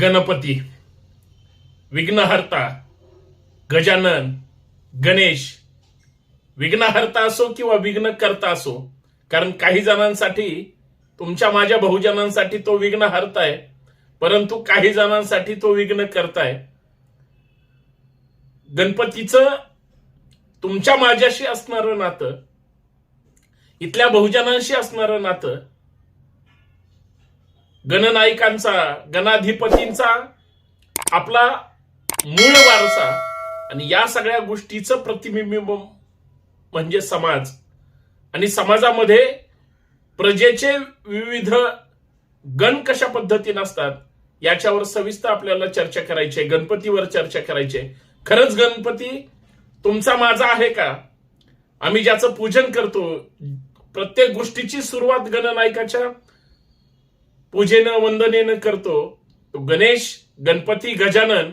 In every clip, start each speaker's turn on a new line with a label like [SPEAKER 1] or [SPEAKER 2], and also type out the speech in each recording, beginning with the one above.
[SPEAKER 1] गणपती विघ्नहर्ता गजानन गणेश. विघ्नहर्ता असो किंवा विघ्न करता असो कारण काही जणांसाठी तुमच्या माझ्या बहुजनांसाठी तो विघ्न हरताय परंतु काही जणांसाठी तो विघ्न करताय गणपतीचं तुमच्या माझ्याशी असणारं नातं इथल्या बहुजनांशी असणारं नातं गणनायकांचा गणाधिपतींचा आपला मूळ वारसा आणि या सगळ्या गोष्टीचं प्रतिबिंब म्हणजे समाज. आणि समाजामध्ये प्रजेचे विविध गण कशा पद्धतीने असतात याच्यावर सविस्तर आपल्याला चर्चा करायची गणपतीवर चर्चा करायची खरंच गणपती तुमचा माझा आहे का? आम्ही ज्याचं पूजन करतो प्रत्येक गोष्टीची सुरुवात गणनायकाच्या पूजेनं वंदनेनं करतो तो गणेश गणपती गजानन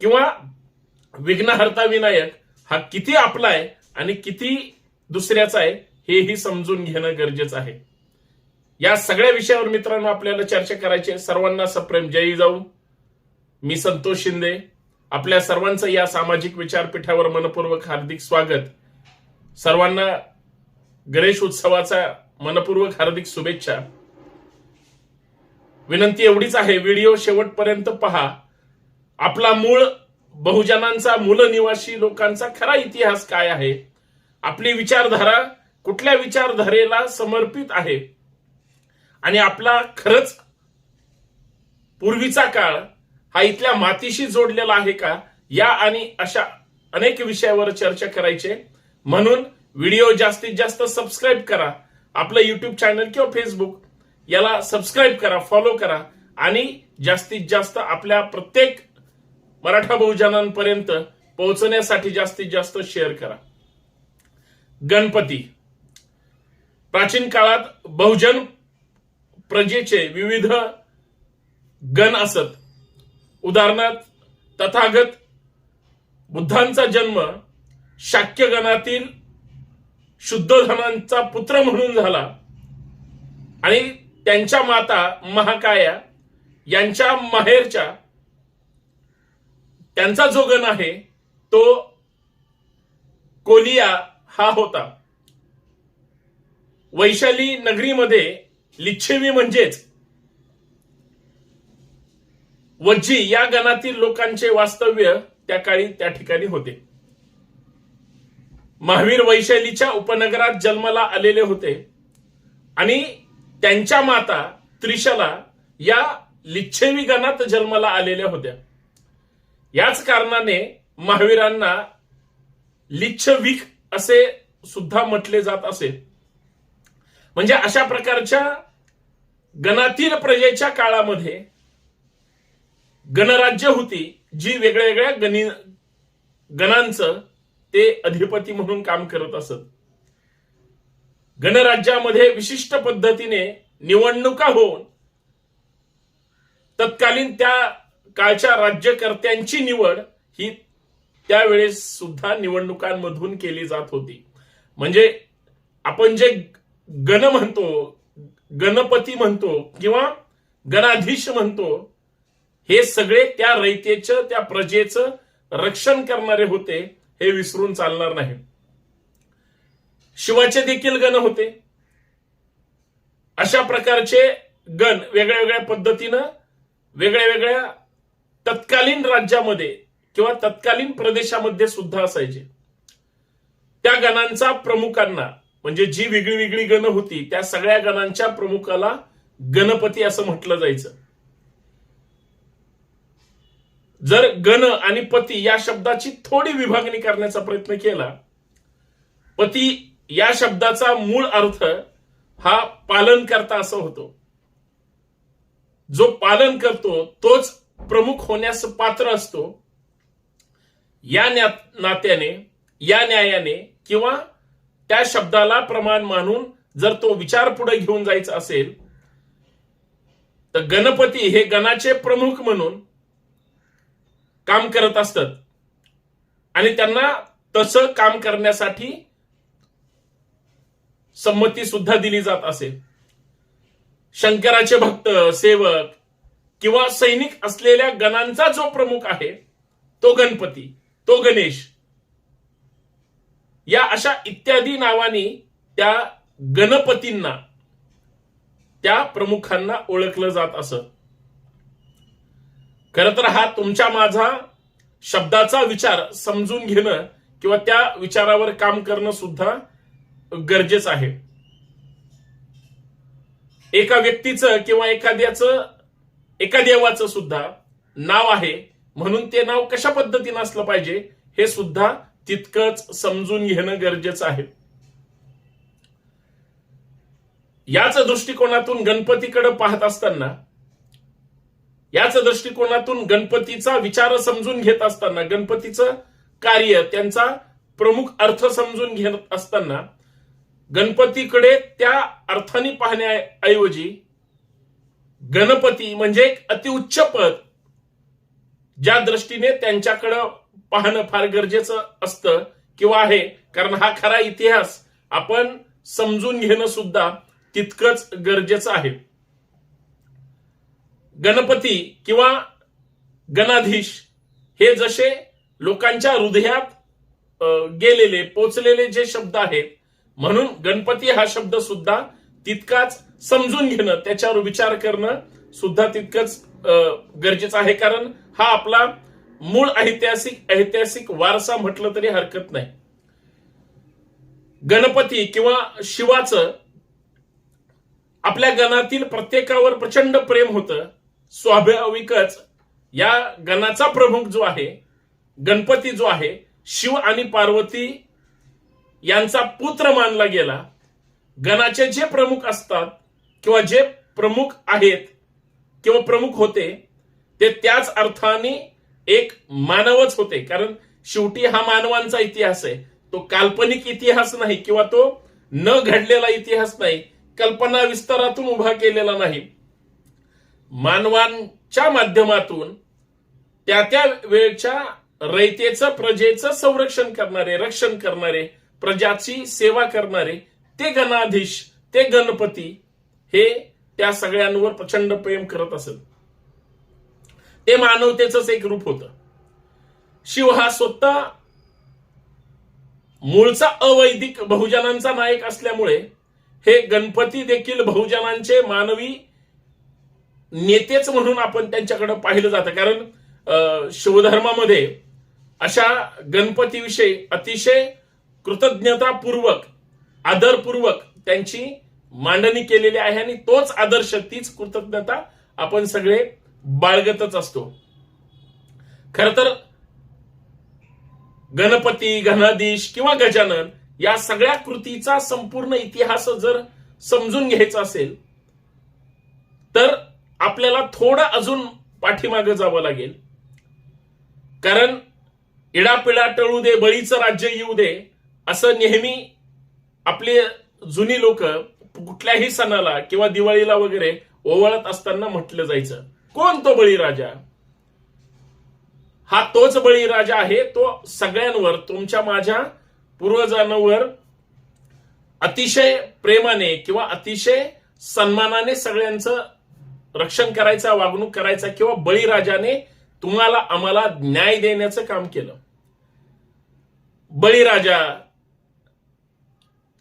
[SPEAKER 1] किंवा विघ्नहर्ता विनायक हा किती आपला आहे आणि किती दुसऱ्याचा आहे हेही समजून घेणं गरजेचं आहे. या सगळ्या विषयावर मित्रांनो आपल्याला चर्चा करायची आहे. सर्वांना सप्रेम जय जाऊ. मी संतोष शिंदे. आपल्या सर्वांचं या सामाजिक विचारपीठावर मनपूर्वक हार्दिक स्वागत. सर्वांना गणेश उत्सवाचा मनपूर्वक हार्दिक शुभेच्छा. विनंती एवढीच आहे व्हिडिओ शेवटपर्यंत पहा. आपला मूळ बहुजनांचा मूल निवासी लोकांचा खरा इतिहास काय आहे? आपली विचारधारा कुठल्या विचारधारेला समर्पित आहे? आणि आपला खरंच पूर्वीचा काळ हा इथल्या मातीशी जोडलेला आहे का? या आणि अशा अनेक विषयावर चर्चा करायचे. म्हणून व्हिडिओ जास्तीत जास्त सबस्क्राईब करा. आपलं युट्यूब चॅनल किंवा फेसबुक याला सबस्क्राईब करा फॉलो करा. आणि जास्तीत जास्त आपल्या प्रत्येक मराठा बहुजनांपर्यंत पोहोचण्यासाठी जास्तीत जास्त शेअर करा. गणपती. प्राचीन काळात बहुजन प्रजेचे विविध गण असत. उदाहरणार्थ तथागत बुद्धांचा जन्म शाक्य गणातील शुद्धोधनांचा पुत्र म्हणून झाला. आणि त्यांच्या माता महाकाया यांच्या माहेरच्या त्यांचा जो गण आहे तो कोलिया हा होता. वैशाली नगरीमध्ये लिच्छेवी म्हणजेच वज्जी या गणातील लोकांचे वास्तव्य त्या काळी त्या ठिकाणी होते. महावीर वैशालीच्या उपनगरात जन्माला आलेले होते आणि त्यांच्या माता त्रिशला या लिच्छेवी गणात जन्माला आलेल्या होत्या. याच कारणाने महावीरांना लिच्छविक असे सुद्धा म्हटले जात असे. म्हणजे अशा प्रकारच्या गणातील प्रजेच्या काळामध्ये गणराज्य होती जी वेगळ्या वेगळ्या गणी गणांचं ते अधिपती म्हणून काम करत असत. गणराज्यामध्ये विशिष्ट पद्धतीने निवडणुका होऊन तत्कालीन त्या काळच्या राज्यकर्त्यांची निवड ही त्यावेळेस सुद्धा निवडणुकांमधून केली जात होती. म्हणजे आपण जे गण म्हणतो गणपती म्हणतो किंवा गणाधीश म्हणतो हे सगळे त्या रयतेचं त्या प्रजेचं रक्षण करणारे होते हे विसरून चालणार नाही शिवाचे देखील गण होते. अशा प्रकारचे गण वेगळ्या वेगळ्या पद्धतीनं वेगळ्या वेगळ्या तत्कालीन राज्यामध्ये किंवा तत्कालीन प्रदेशामध्ये सुद्धा असायचे. त्या गणांचा प्रमुखांना म्हणजे जी वेगळी वेगळी गण होती त्या सगळ्या गणांच्या प्रमुखाला गणपती असं म्हटलं जायचं. जर गण आणि पती या शब्दाची थोडी विभागणी करण्याचा प्रयत्न केला पती या शब्दाचा मूळ अर्थ हा पालन करता असं होतो. जो पालन करतो तोच प्रमुख होण्यास पात्र असतो. या न्या- नात्याने या न्यायाने किंवा त्या शब्दाला प्रमाण मानून जर तो विचार पुढे घेऊन जायचा असेल तर गणपती हे गणाचे प्रमुख म्हणून काम करत असतात. आणि त्यांना तसं काम करण्यासाठी संमती सुद्धा दिली जात असेल शंकराचे भक्त सेवक किंवा सैनिक असलेल्या गणांचा जो प्रमुख आहे तो गणपती तो गणेश या अशा इत्यादी नावानी त्या गणपतींना त्या प्रमुखांना ओळखलं जात असं. खर तर हा तुमच्या माझा शब्दाचा विचार समजून घेणं किंवा त्या विचारावर काम करणं सुद्धा गरजेचं आहे. एका व्यक्तीचं किंवा एखाद्याचं एका देवाचं सुद्धा नाव आहे. म्हणून ते नाव कशा पद्धतीनं असलं पाहिजे हे सुद्धा तितकंच समजून घेणं गरजेचं आहे. याच दृष्टिकोनातून गणपतीकडे पाहत असताना याच दृष्टिकोनातून गणपतीचा विचार समजून घेत असताना गणपतीचं कार्य त्यांचा प्रमुख अर्थ समजून घेत असताना गणपतीकडे त्या अर्थाने पाहण्याऐवजी गणपती म्हणजे एक अतिउच्च पद ज्या दृष्टीने त्यांच्याकडं पाहणं फार गरजेचं असतं किंवा आहे. कारण हा खरा इतिहास आपण समजून घेणं सुद्धा तितकंच गरजेचं आहे. गणपती किंवा गणाधीश हे जसे लोकांच्या हृदयात गेलेले पोचलेले जे शब्द आहेत म्हणून गणपती हा शब्द सुद्धा तितकाच समजून घेणं त्याच्यावर विचार करणं सुद्धा तितकंच गरजेचं आहे. कारण हा आपला मूळ ऐतिहासिक ऐतिहासिक वारसा म्हटलं तरी हरकत नाही. गणपती किंवा शिवाचं आपल्या गणातील प्रत्येकावर प्रचंड प्रेम होतं. स्वाभाविकच या गणाचा प्रमुख जो आहे गणपती जो आहे शिव आणि पार्वती यांचा पुत्र मानला गेला. गणाचे जे प्रमुख असतात किंवा जे प्रमुख आहेत किंवा प्रमुख होते ते त्याच अर्थाने एक मानवच होते. कारण शेवटी हा मानवांचा इतिहास आहे. तो काल्पनिक इतिहास नाही किंवा तो न घडलेला इतिहास नाही. कल्पना विस्तारातून उभा केलेला नाही. मानवांच्या माध्यमातून त्या त्या वेळच्या रयतेचं प्रजेचं संरक्षण करणारे रक्षण करणारे प्रजाची सेवा करणारे ते गणाधीश ते गणपती हे त्या सगळ्यांवर प्रचंड प्रेम करत असत ते मानवतेच एक रूप होत. शिव हा स्वतः मूळचा अवैदिक बहुजनांचा नायक असल्यामुळे हे गणपती देखील बहुजनांचे मानवी नेतेच म्हणून आपण त्यांच्याकडे पाहिलं जातं. कारण शिवधर्मामध्ये अशा गणपतीविषयी अतिशय कृतज्ञतापूर्वक आदरपूर्वक त्यांची मांडणी केलेली आहे आणि तोच आदर्श तीच कृतज्ञता आपण सगळे बाळगतच असतो. खर तर गणपती घनाधीश किंवा गजानन या सगळ्या कृतीचा संपूर्ण इतिहास जर समजून घ्यायचा असेल तर आपल्याला थोडं अजून पाठीमागे जावं लागेल. कारण इडापिडा टळू दे बळीचं राज्य येऊ दे असं नेहमी आपले जुनी लोक कुठल्याही सणाला किंवा दिवाळीला वगैरे ओवाळत असताना म्हटलं जायचं. कोण तो बळीराजा? हा तोच बळीराजा आहे तो सगळ्यांवर तुमच्या माझ्या पूर्वजांवर अतिशय प्रेमाने किंवा अतिशय सन्मानाने सगळ्यांचं रक्षण करायचा वागणूक करायचा किंवा बळीराजाने तुम्हाला आम्हाला न्याय देण्याचं काम केलं. बळीराजा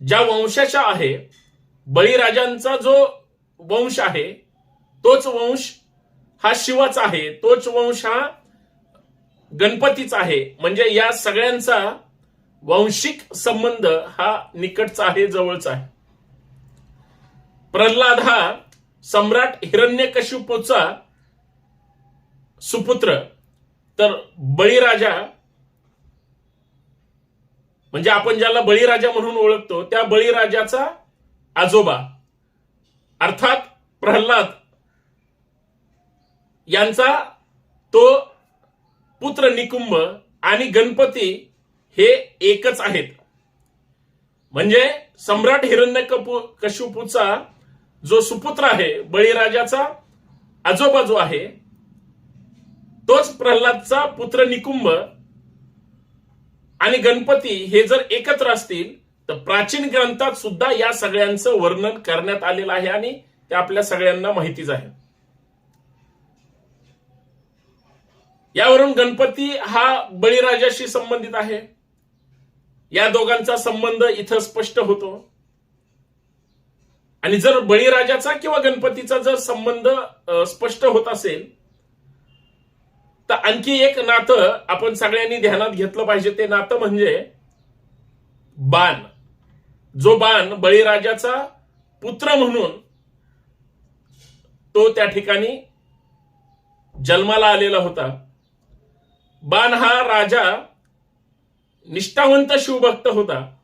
[SPEAKER 1] ज्या वंशाचा आहे बळीराजांचा जो वंश आहे तोच वंश हा शिवाचा आहे तोच वंश हा गणपतीचा आहे. म्हणजे या सगळ्यांचा वंशिक संबंध हा निकटचा आहे जवळचा आहे. प्रल्हाद हा सम्राट हिरण्यकशिपूचा सुपुत्र. तर बळीराजा म्हणजे आपण ज्याला बळीराजा म्हणून ओळखतो त्या बळीराजाचा आजोबा अर्थात प्रल्हाद यांचा तो पुत्र निकुंभ आणि गणपती हे एकच आहेत. म्हणजे सम्राट हिरण्य कपू कशुपूचा जो सुपुत्र आहे बळीराजाचा आजोबा जो आहे तोच प्रल्हादचा पुत्र निकुंभ आणि गणपती हे जर एकत्र असतील तर प्राचीन ग्रंथात सुद्धा या सगळ्यांचं वर्णन करण्यात आलेलं आहे आणि ते आपल्या सगळ्यांना माहितीच आहे. यावरून गणपती हा बळीराजाशी संबंधित आहे. या दोघांचा संबंध इथं स्पष्ट होतो. आणि जर बळीराजाचा किंवा गणपतीचा जर संबंध स्पष्ट होत असेल तर आणखी एक नातं आपण सगळ्यांनी ध्यानात घेतलं पाहिजे ते नातं म्हणजे बाण. जो बाण बळीराजाचा पुत्र म्हणून तो त्या ठिकाणी जन्माला आलेला होता. बाण हा राजा निष्ठावंत शिवभक्त होता.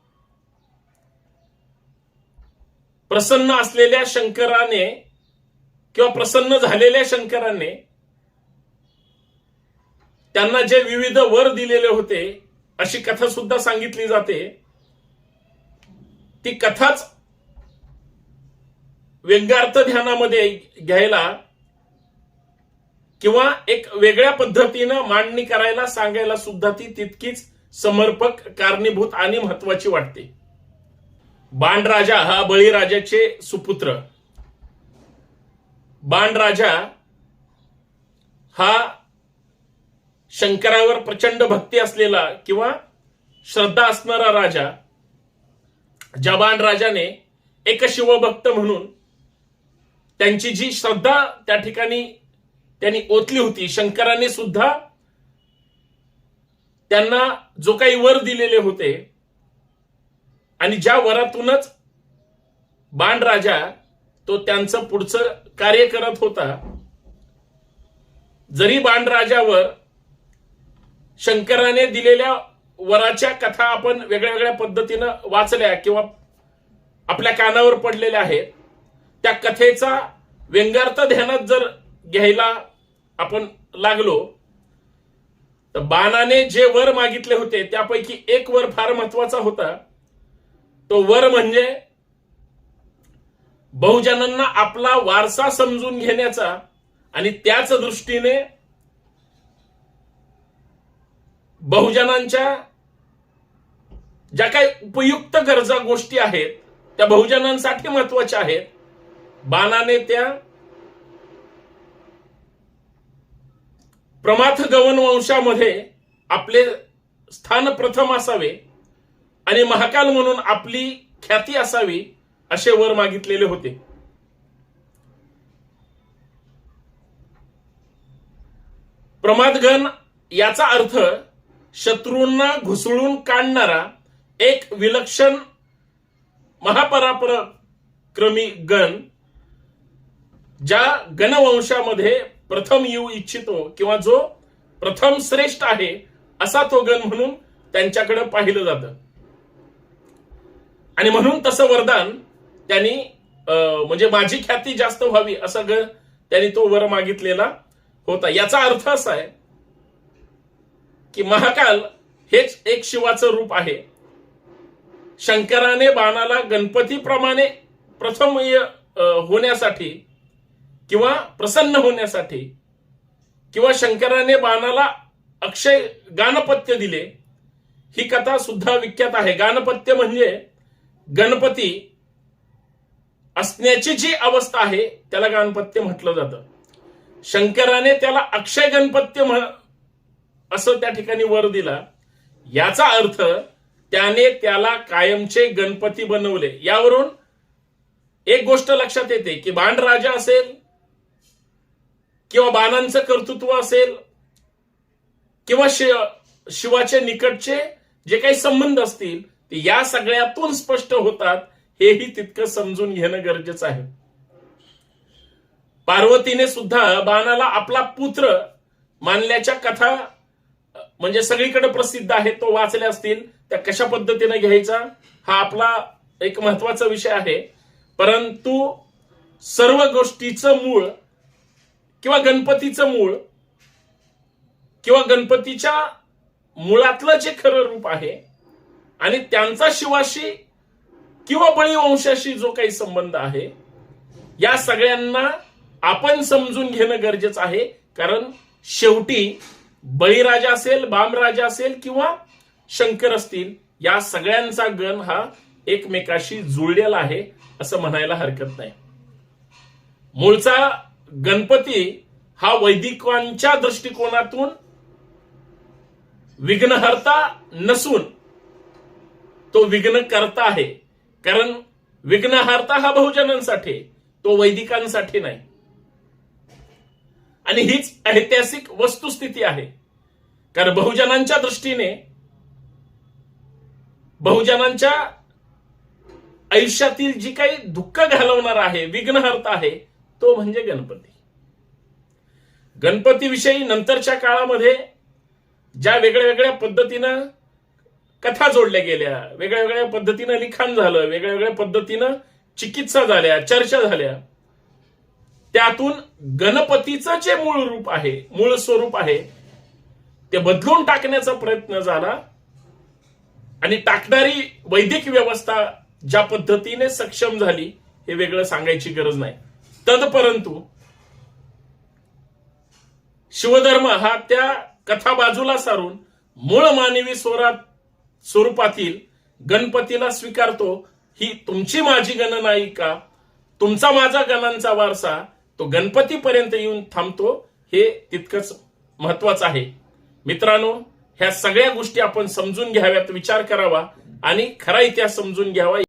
[SPEAKER 1] प्रसन्न असलेल्या शंकराने किंवा प्रसन्न झालेल्या शंकराने त्यांना जे विविध वर दिलेले होते अशी कथा सुद्धा सांगितली जाते. ती कथाच व्यंगार्थ ध्यानामध्ये घ्यायला किंवा एक वेगळ्या पद्धतीनं मांडणी करायला सांगायला सुद्धा ती तितकीच समर्पक कारणीभूत आणि महत्वाची वाटते. बाणराजा हा बळीराजाचे सुपुत्र. बाणराजा हा शंकरावर प्रचंड भक्ती असलेला किंवा श्रद्धा असणारा राजा ज्या बाणराजाने एक शिवभक्त म्हणून त्यांची जी श्रद्धा त्या ठिकाणी त्यांनी ओतली होती शंकराने सुद्धा त्यांना जो काही वर दिलेले होते आणि ज्या वरातूनच बाण राजा तो त्यांचं पुढचं कार्य करत होता जरी बाणराजावर शंकराने दिलेल्या वराच्या कथा आपण वेगळ्या वेगळ्या पद्धतीनं वाचल्या किंवा आपल्या कानावर पडलेल्या आहेत त्या कथेचा व्यंगार्थ ध्यानात जर घ्यायला आपण लागलो तर बाणाने जे वर मागितले होते त्यापैकी एक वर फार महत्त्वाचा होता. तो वर म्हणजे बहुजनांना आपला वारसा समजून घेण्याचा आणि त्याच दृष्टीने बहुजनांच्या ज्या काही उपयुक्त गरजा गोष्टी आहेत त्या बहुजनांसाठी महत्त्वाच्या आहेत. बाणाने त्या प्रमाथ गवन वंशामध्ये आपले स्थान प्रथम असावे आणि महाकाल म्हणून आपली ख्याती असावी असे वर मागितलेले होते. प्रमादगण याचा अर्थ शत्रूंना घुसळून काढणारा एक विलक्षण महापराक्रमी गण ज्या गणवंशामध्ये प्रथम येऊ इच्छितो किंवा जो प्रथम श्रेष्ठ आहे असा तो गण म्हणून त्यांच्याकडे पाहिलं जातं. आणि म्हणून तसं वरदान त्यांनी अं, म्हणजे माझी ख्याती जास्त व्हावी असं ग त्यांनी तो वर मागितलेला होता. याचा अर्थ असा आहे की महाकाल हेच एक शिवाचं रूप आहे. शंकराने बाणाला गणपतीप्रमाणे प्रथम होण्यासाठी किंवा प्रसन्न होण्यासाठी किंवा शंकराने बाणाला अक्षय गानपत्य दिले ही कथा सुद्धा विख्यात आहे. गानपत्य म्हणजे गणपती असण्याची जी अवस्था आहे त्याला गणपत्य म्हटलं जातं. शंकराने त्याला अक्षय गणपत्य असं त्या ठिकाणी वर दिला. याचा अर्थ त्याने त्याला कायमचे गणपती बनवले. यावरून एक गोष्ट लक्षात येते की बाण राजा असेल किंवा बाणांचं कर्तृत्व असेल किंवा शि- शिवाचे निकटचे जे काही संबंध असतील ते या सगळ्यातून स्पष्ट होतात. हेही तितकं समजून घेणं गरजेचं आहे. पार्वतीने सुद्धा बाणाला आपला पुत्र मानल्याच्या कथा म्हणजे सगळीकडे प्रसिद्ध आहेत तो वाचले असतील त्या कशा पद्धतीने घ्यायचा हा आपला एक महत्त्वाचा विषय आहे. परंतु सर्व गोष्टीचं मूळ किंवा गणपतीचं मूळ किंवा गणपतीच्या मुळातलं जे खरं रूप आहे आणि त्यांचा शिवाशी किंवा बळीवंशाशी जो काही संबंध आहे या सगळ्यांना आपण समजून घेणं गरजेचं आहे. कारण शेवटी बळीराजा असेल बामराजा असेल किंवा शंकर असतील या सगळ्यांचा गण हा एकमेकाशी जुळलेला आहे असं म्हणायला हरकत नाही. मूळचा गणपती हा वैदिकांच्या दृष्टिकोनातून विघ्नहर्ता नसून तो विघ्न करता आहे. कारण विघ्नहर्ता हा बहुजनांसाठी तो वैदिकांसाठी नाही. आणि हीच ऐतिहासिक वस्तुस्थिती आहे. कारण बहुजनांच्या दृष्टीने बहुजनांच्या आयुष्यातील जी काही दुःख घालवणार आहे विघ्नहर्त आहे तो म्हणजे गणपती. गणपतीविषयी नंतरच्या काळामध्ये ज्या वेगळ्या वेगळ्या पद्धतीनं कथा जोडल्या गेल्या वेगळ्या वेगळ्या पद्धतीनं लिखाण झालं वेगळ्या वेगळ्या पद्धतीनं चिकित्सा झाल्या चर्चा झाल्या त्यातून गणपतीचं जे मूळ रूप आहे मूळ स्वरूप आहे ते बदलून टाकण्याचा प्रयत्न झाला. आणि टाकणारी वैदिक व्यवस्था ज्या पद्धतीने सक्षम झाली हे वेगळं सांगायची गरज नाही. तदपरंतु शिवधर्म हा त्या कथा बाजूला सारून मूळ मानवी स्वरात स्वरूपातील गणपतीला स्वीकारतो. ही तुमची माझी गण नाही का तुमचा माझा गणांचा वारसा तो गणपतीपर्यंत येऊन थांबतो हे तितकंच महत्वाचं आहे. मित्रांनो ह्या सगळ्या गोष्टी आपण समजून घ्याव्यात विचार करावा आणि खरा इतिहास समजून घ्यावा.